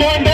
కూర్చోబెట్టుకుంటున్నాం అంటే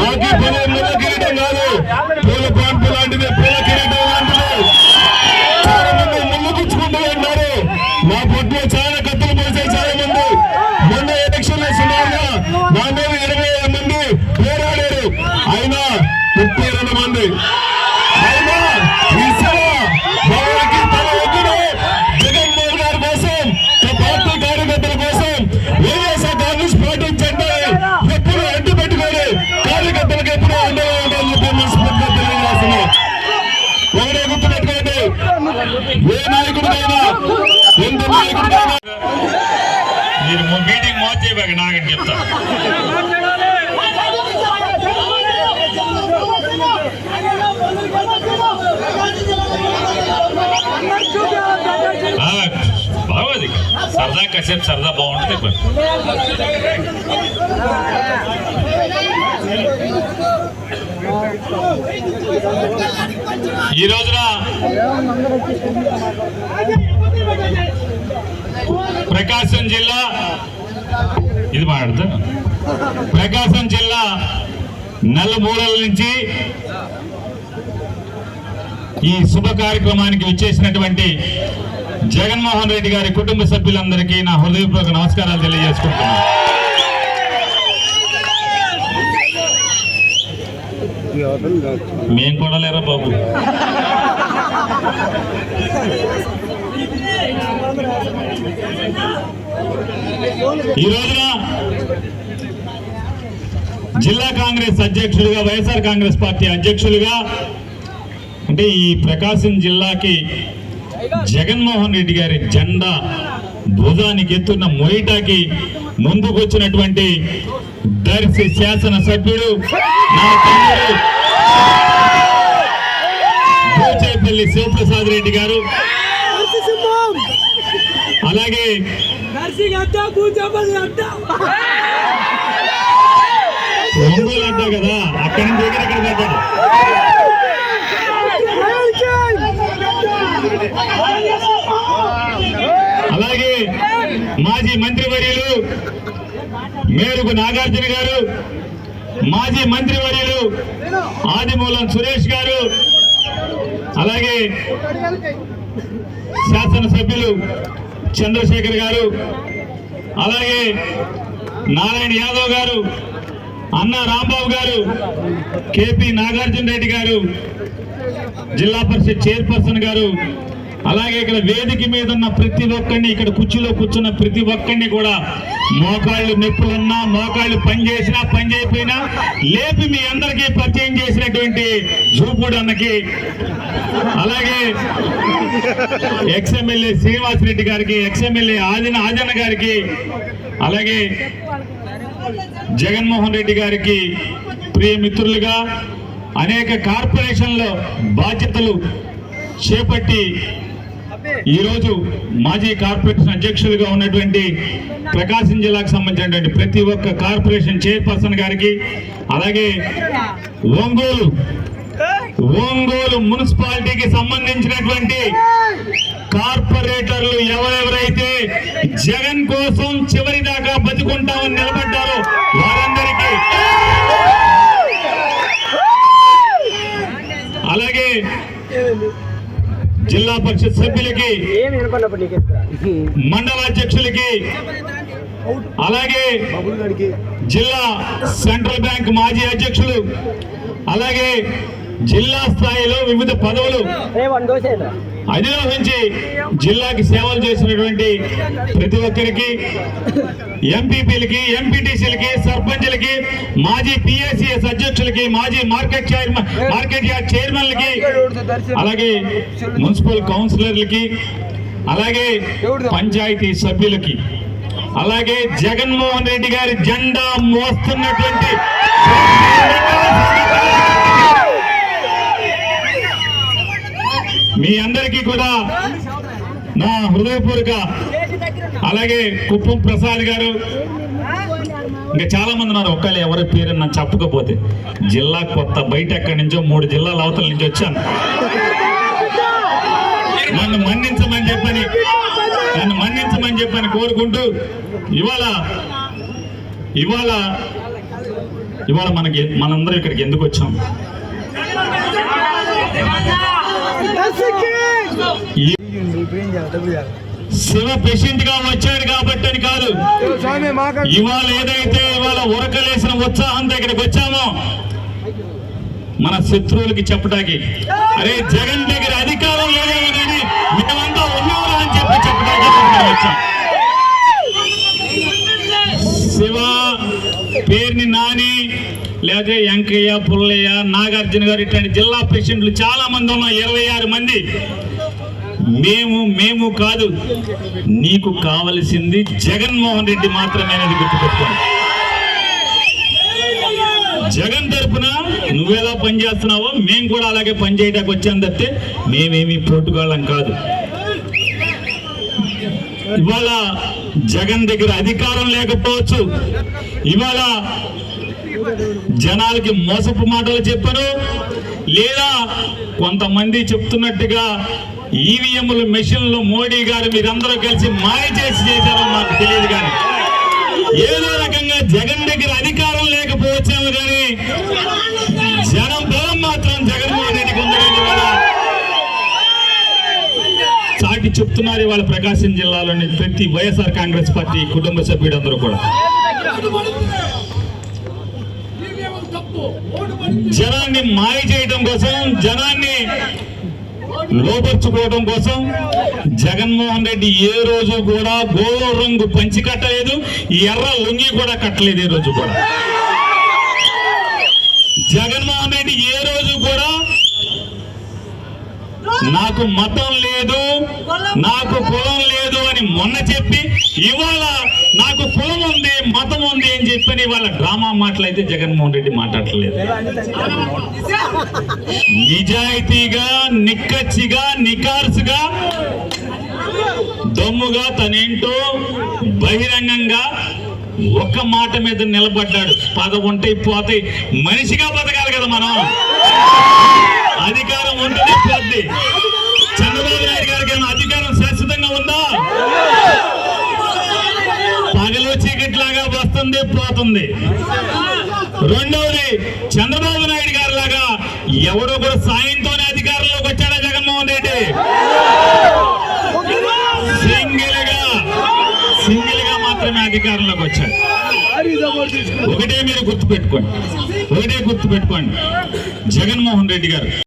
ఉన్నారు మాకు ఈ పని మీటింగ్ నాగని చెప్తా. బాగోది సరదా కాసేపు సరదా బాగుంటుంది ఈ రోజున ప్రకాశం జిల్లా ఇది మాట్లాడతా ప్రకాశం జిల్లా నలుమూలల నుంచి ఈ శుభ కార్యక్రమానికి విచ్చేసినటువంటి జగన్మోహన్ రెడ్డి గారి కుటుంబ సభ్యులందరికీ నా హృదయపూర్వక నమస్కారాలు తెలియజేసుకుంటున్నాను. మేం కూడా లేరా బాబు? ఈ రోజున జిల్లా కాంగ్రెస్ అధ్యక్షుడిగా వైఎస్ఆర్ కాంగ్రెస్ పార్టీ అధ్యక్షులుగా అంటే ఈ ప్రకాశం జిల్లాకి జగన్మోహన్ రెడ్డి గారి జెండా భుజానికి ఎత్తున్న మొయిటాకి ముందుకొచ్చినటువంటి దర్శి శాసన సభ్యుడు నా తమ్ముడు శివప్రసాద్ రెడ్డి గారు. అలాగే ఒంగోలు అంటా కదా అక్కడి నుంచి దగ్గర ఇక్కడ పడ్డాడు? అలాగే మాజీ మంత్రివర్యులు మేరుకు నాగార్జున గారు మాజీ మంత్రివర్యులు ఆదిమూలం సురేష్ గారు అలాగే శాసనసభ్యులు చంద్రశేఖర్ గారు అలాగే నారాయణ యాదవ్ గారు అన్న రాంబాబు గారు కేపీ నాగార్జున రెడ్డి గారు జిల్లా పరిషత్ చైర్పర్సన్ గారు అలాగే ఇక్కడ వేదిక మీద ఉన్న ప్రతి ఒక్కరిని ఇక్కడ కుర్చీలో కూర్చున్న ప్రతి ఒక్కరిని కూడా మోకాళ్ళు నొప్పులున్నా మోకాళ్ళు పని చేసినా పని చేయకపోయినా లేపి మీ అందరికీ పరిచయం చేసినటువంటి జూపూడి అన్నకి అలాగే ఎక్స్ఎమ్మెల్యే శ్రీనివాస్ రెడ్డి గారికి ఎక్స్ఎమ్మెల్యే ఆదిన ఆజన్న గారికి అలాగే జగన్మోహన్ రెడ్డి గారికి ప్రియ మిత్రులుగా అనేక కార్పొరేషన్లో బాధ్యతలు చేపట్టి ఈరోజు మాజీ కార్పొరేషన్ అధ్యక్షులుగా ఉన్నటువంటి ప్రకాశం జిల్లాకు సంబంధించినటువంటి ప్రతి ఒక్క కార్పొరేషన్ చైర్పర్సన్ గారికి అలాగే ఒంగోలు ఒంగోలు మున్సిపాలిటీకి సంబంధించినటువంటి కార్పొరేటర్లు ఎవరెవరైతే జగన్ కోసం చివరి దాకా బతుకుంటామని నిలబడ్డారో జిల్లా పరిషత్ సభ్యులకి మండల అధ్యక్షులకి అలాగే జిల్లా సెంట్రల్ బ్యాంక్ మాజీ అధ్యక్షులు అలాగే జిల్లా స్థాయిలో వివిధ పదవులు అధిరోహించి జిల్లాకి సేవలు చేసినటువంటి ప్రతి ఒక్కరికి ఎంపీపీలకి ఎంపీటీసీలకి సర్పంచ్లకి మాజీ పిఎస్సిఎస్ అధ్యక్షులకి మాజీ మార్కెట్ చైర్మన్ మార్కెట్ యార్డ్ చైర్మన్లకి అలాగే మున్సిపల్ కౌన్సిలర్లకి అలాగే పంచాయతీ సభ్యులకి అలాగే జగన్మోహన్ రెడ్డి గారి జెండా మోస్తున్నటువంటి మీ అందరికీ కూడా నా హృదయపూర్వక అలాగే కుప్పం ప్రసాద్ గారు. ఇంకా చాలా మంది ఉన్నారు. ఒక్కళ్ళు ఎవరి పేరు నన్ను చెప్పకపోతే. జిల్లా కొత్త బయట ఎక్కడి నుంచో మూడు జిల్లాల అవతల నుంచి వచ్చాను. నన్ను మన్నించమని చెప్పని నన్ను మన్నించమని చెప్పని కోరుకుంటూ ఇవాళ ఇవాళ ఇవాళ మనకి మనందరం ఇక్కడికి ఎందుకు వచ్చాం? శివ పేషెంట్గా వచ్చాడు కాబట్టి అని కాదు. ఇవాళ ఏదైతే ఇవాళ ఉరకలేసిన ఉత్సాహంతో ఇక్కడికి వచ్చామో మన శత్రువులకి చెప్పడానికి అరే జగన్ దగ్గర అధికారం లేదేమో కానీ మేమంతా ఉన్నామా అని చెప్పి చెప్పడానికి వచ్చాం. శివ పేరుని నాని లేదా వెంకయ్య పుల్లయ్య నాగార్జున గారు ఇట్లాంటి జిల్లా ప్రెసిడెంట్లు చాలా మంది ఉన్నాం ఇరవై ఆరు మంది. మేము మేము కాదు నీకు కావలసింది జగన్మోహన్ రెడ్డి మాత్రమే అనేది గుర్తుపెట్టుకోండి. జగన్ తరపున నువ్వెలా పనిచేస్తున్నావో మేము కూడా అలాగే పనిచేయడానికి వచ్చాం తప్పితే మేమేమి ప్రోటుగాళ్ళం కాదు. ఇవాళ జగన్ దగ్గర అధికారం లేకపోవచ్చు. ఇవాళ జనాలకి మోసపు మాటలు చెప్పారు. లేదా కొంతమంది చెప్తున్నట్టుగా ఈవీఎంలు మెషిన్లు మోడీ గారు మీరందరూ కలిసి మాయ చేసి చేశారో మాకు తెలియదు కానీ. ఏదో రకంగా జగన్ దగ్గర అధికారం లేకపోవచ్చాము కానీ జనం బలం మాత్రం జగన్మోహన్ రెడ్డికి ఉందని చాటి చెప్తున్నారు ఇవాళ ప్రకాశం జిల్లాలోని ప్రతి వైఎస్ఆర్ కాంగ్రెస్ పార్టీ కుటుంబ సభ్యుడందరూ కూడా. జనాన్ని మాయ చేయడం కోసం జనాన్ని లోపరుచుకోవడం కోసం జగన్మోహన్ రెడ్డి ఏ రోజు కూడా గోధుమ రంగు పంచి కట్టలేదు ఎర్ర లొంగి కూడా కట్టలేదు ఈ రోజు కూడా. జగన్మోహన్ రెడ్డి ఏ రోజు కూడా నాకు మతం లేదు నాకు కులం లేదు అని మొన్న చెప్పి ఇవాళ నాకు కులం ఉంది మతం ఉంది అని చెప్పని వాళ్ళ డ్రామా మాటలైతే జగన్మోహన్ రెడ్డి మాట్లాడలేదు నిజాయితీగా నిక్కచ్చిగా నికార్సుగా దమ్ముగా తనేంటో బహిరంగంగా ఒక్క మాట మీద నిలబడ్డాడు. పద ఉంటే పోతాయి మనిషిగా బతకాలి కదా మనం. అధికారం ఉంటుంది పోద్ది చంద్రబాబు నాయుడు గారికి ఏమైనా అధికారం శాశ్వతంగా ఉందా పగలు ఉంది పోతుంది. రెండవది చంద్రబాబు నాయుడు గారు లాగా ఎవరో కూడా సాయంతోనే అధికారంలోకి వచ్చాడా జగన్మోహన్ రెడ్డి? సింగిల్గా సింగిల్గా మాత్రమే అధికారంలోకి వచ్చాడు. ఒకటే మీరు గుర్తుపెట్టుకోండి. ఒకటే గుర్తుపెట్టుకోండి. జగన్మోహన్ రెడ్డి గారు.